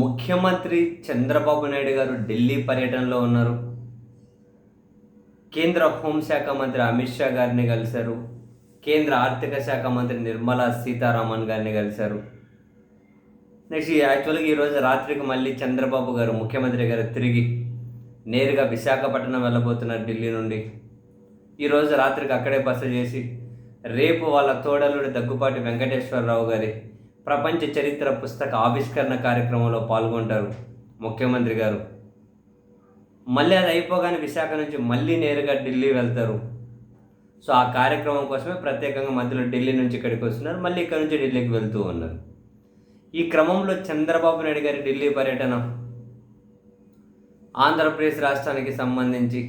ముఖ్యమంత్రి చంద్రబాబు నాయుడు గారు ఢిల్లీ పర్యటనలో ఉన్నారు. కేంద్ర హోంశాఖ మంత్రి అమిత్ షా గారిని కలిశారు. కేంద్ర ఆర్థిక శాఖ మంత్రి నిర్మలా సీతారామన్ గారిని కలిశారు. నెక్స్ట్ యాక్చువల్గా ఈరోజు రాత్రికి మళ్ళీ చంద్రబాబు గారు ముఖ్యమంత్రి గారు తిరిగి నేరుగా విశాఖపట్నం వెళ్ళబోతున్నారు ఢిల్లీ నుండి. ఈరోజు రాత్రికి అక్కడే బస చేసి రేపు వాళ్ళ తోడలుడి దగ్గుపాటి వెంకటేశ్వరరావు గారి ప్రపంచ చరిత్ర పుస్తక ఆవిష్కరణ కార్యక్రమంలో పాల్గొంటారు ముఖ్యమంత్రి గారు. మళ్ళీ అది అయిపోగానే విశాఖ నుంచి మళ్ళీ నేరుగా ఢిల్లీ వెళ్తారు. సో ఆ కార్యక్రమం కోసమే ప్రత్యేకంగా మధ్యలో ఢిల్లీ నుంచి ఇక్కడికి వస్తున్నారు. మళ్ళీ ఇక్కడ నుంచి ఢిల్లీకి వెళ్తూ ఉన్నారు. ఈ క్రమంలో చంద్రబాబు నాయుడు గారి ఢిల్లీ పర్యటన ఆంధ్రప్రదేశ్ రాష్ట్రానికి సంబంధించి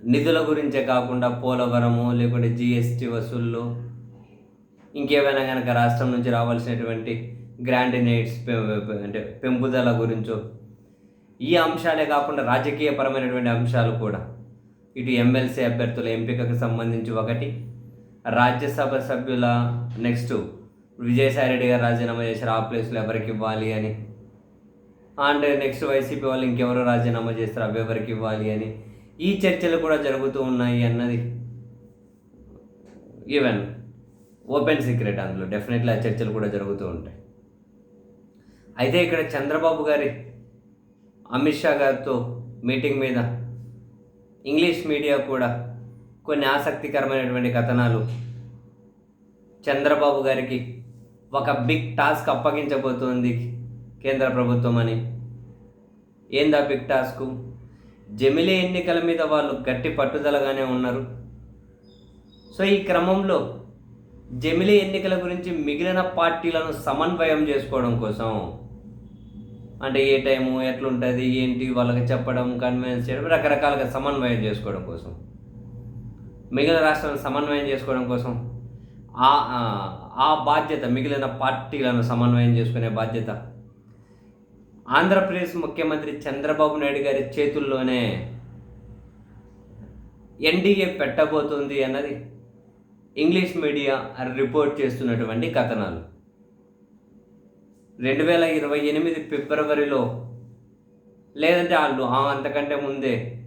నిధుల గురించే కాకుండా పోలవరము లేకుంటే జిఎస్టి వసూళ్ళు ఇంకేమైనా కనుక రాష్ట్రం నుంచి రావాల్సినటువంటి గ్రాండ్ నైట్స్ అంటే పెంపుదల గురించో ఈ అంశాలే కాకుండా రాజకీయపరమైనటువంటి అంశాలు కూడా. ఇటు ఎమ్మెల్సీ అభ్యర్థుల ఎంపికకు సంబంధించి ఒకటి రాజ్యసభ సభ్యుల నెక్స్ట్ విజయసాయి రెడ్డి గారు రాజీనామా చేశారు ఆ ప్లేస్లో ఎవరికి ఇవ్వాలి అని. అండ్ నెక్స్ట్ వైసీపీ వాళ్ళు ఇంకెవరు రాజీనామా చేస్తారు అవి ఎవరికి ఇవ్వాలి అని. ఈ చర్చలు కూడా జరుగుతూ ఉన్నాయి అన్నది ఈవెన్ ఓపెన్ సీక్రెట్ అందులో. డెఫినెట్లీ ఆ చర్చలు కూడా జరుగుతూ ఉంటాయి. అయితే ఇక్కడ చంద్రబాబు గారి అమిత్ షా గారితో మీటింగ్ మీద ఇంగ్లీష్ మీడియా కూడా కొన్ని ఆసక్తికరమైనటువంటి కథనాలు చంద్రబాబు గారికి ఒక బిగ్ టాస్క్ అప్పగించబోతోంది కేంద్ర ప్రభుత్వం అని. ఏందా బిగ్ టాస్క్? జమిలే ఎన్నికల మీద వాళ్ళు గట్టి పట్టుదలగానే ఉన్నారు. సో ఈ క్రమంలో జమిలి ఎన్నికల గురించి మిగిలిన పార్టీలను సమన్వయం చేసుకోవడం కోసం అంటే ఏ టైము ఎట్లుంటుంది ఏంటి వాళ్ళకి చెప్పడం కన్విన్స్ చేయడం రకరకాలుగా సమన్వయం చేసుకోవడం కోసం. మిగిలిన రాష్ట్రాలను సమన్వయం చేసుకోవడం కోసం ఆ- ఆ బాధ్యత మిగిలిన పార్టీలను సమన్వయం చేసుకునే బాధ్యత. ఆంధ్రప్రదేశ్ ముఖ్యమంత్రి చంద్రబాబు నాయుడు గారి చేతుల్లోనే ఎన్డీఏ పెట్టబోతుంది అన్నది ఇంగ్లీష్ మీడియా రిపోర్ట్ చేస్తున్నటువంటి కథనాలు. రెండు వేల ఇరవై ఎనిమిది ఫిబ్రవరిలో లేదంటే వాళ్ళు అంతకంటే ముందే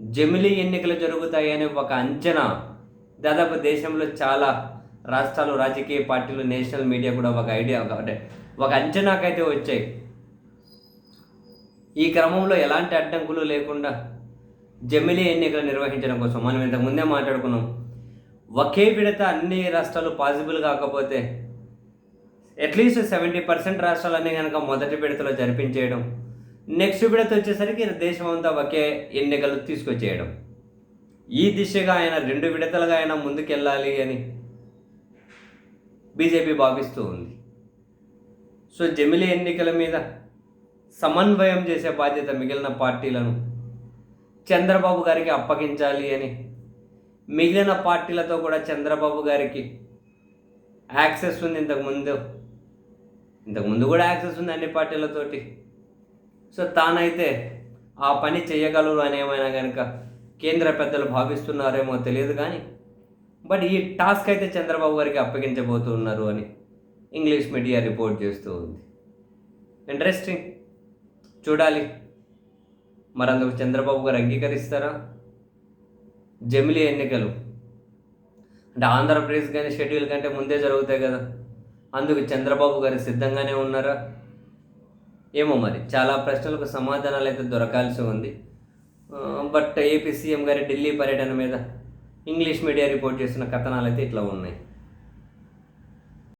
జమిలీ ఎన్నికలు జరుగుతాయనే ఒక అంచనా దాదాపు దేశంలో చాలా రాష్ట్రాలు రాజకీయ పార్టీలు నేషనల్ మీడియా కూడా ఒక ఐడియా ఒక- అంటే ఒక అంచనాకైతే వచ్చాయి. ఈ క్రమంలో ఎలాంటి అడ్డంకులు లేకుండా జమిలీ ఎన్నికలు నిర్వహించడం కోసం మనం ఇంతకుముందే మాట్లాడుకున్నాం. ఒకే విడత అన్ని రాష్ట్రాలు పాసిబుల్ కాకపోతే అట్లీస్ట్ సెవెంటీ పర్సెంట్ రాష్ట్రాలన్నీ కనుక మొదటి విడతలో జరిపించేయడం నెక్స్ట్ విడత వచ్చేసరికి దేశం అంతా ఒకే ఎన్నికలు తీసుకొచ్చేయడం. ఈ దిశగా ఆయన రెండు విడతలుగా ఆయన ముందుకెళ్ళాలి అని బీజేపీ భావిస్తూ ఉంది. సో జమిలి ఎన్నికల మీద సమన్వయం చేసే బాధ్యత మిగిలిన పార్టీలను చంద్రబాబు గారికి అప్పగించాలి అని మిగిలిన పార్టీలతో కూడా చంద్రబాబు గారికి యాక్సెస్ ఉంది ఇంతకుముందు ఇంతకుముందు కూడా యాక్సెస్ ఉంది అన్ని పార్టీలతోటి. సో తానైతే ఆ పని చేయగలరు అని ఏమైనా కనుక కేంద్ర పెద్దలు భావిస్తున్నారేమో తెలియదు కానీ బట్ ఈ టాస్క్ అయితే చంద్రబాబు గారికి అప్పగించబోతున్నారు అని ఇంగ్లీష్ మీడియా రిపోర్ట్ చేస్తూ ఉంది. ఇంట్రెస్టింగ్. చూడాలి. మరి అందుకు చంద్రబాబు గారు అంగీకరిస్తారా? జమిలీ ఎన్నికలు. అంటే ఆంధ్రప్రదేశ్ కానీ షెడ్యూల్ కంటే ముందే జరుగుతాయి కదా. అందుకు చంద్రబాబు గారు సిద్ధంగానే ఉన్నారా? ఏమో మరి. చాలా ప్రశ్నలకు సమాధానాలు అయితే దొరకాల్సి ఉంది. బట్ ఏపీ సీఎం గారి ఢిల్లీ పర్యటన మీద ఇంగ్లీష్ మీడియా రిపోర్ట్ చేసిన కథనాలు అయితే ఇట్లా ఉన్నాయి.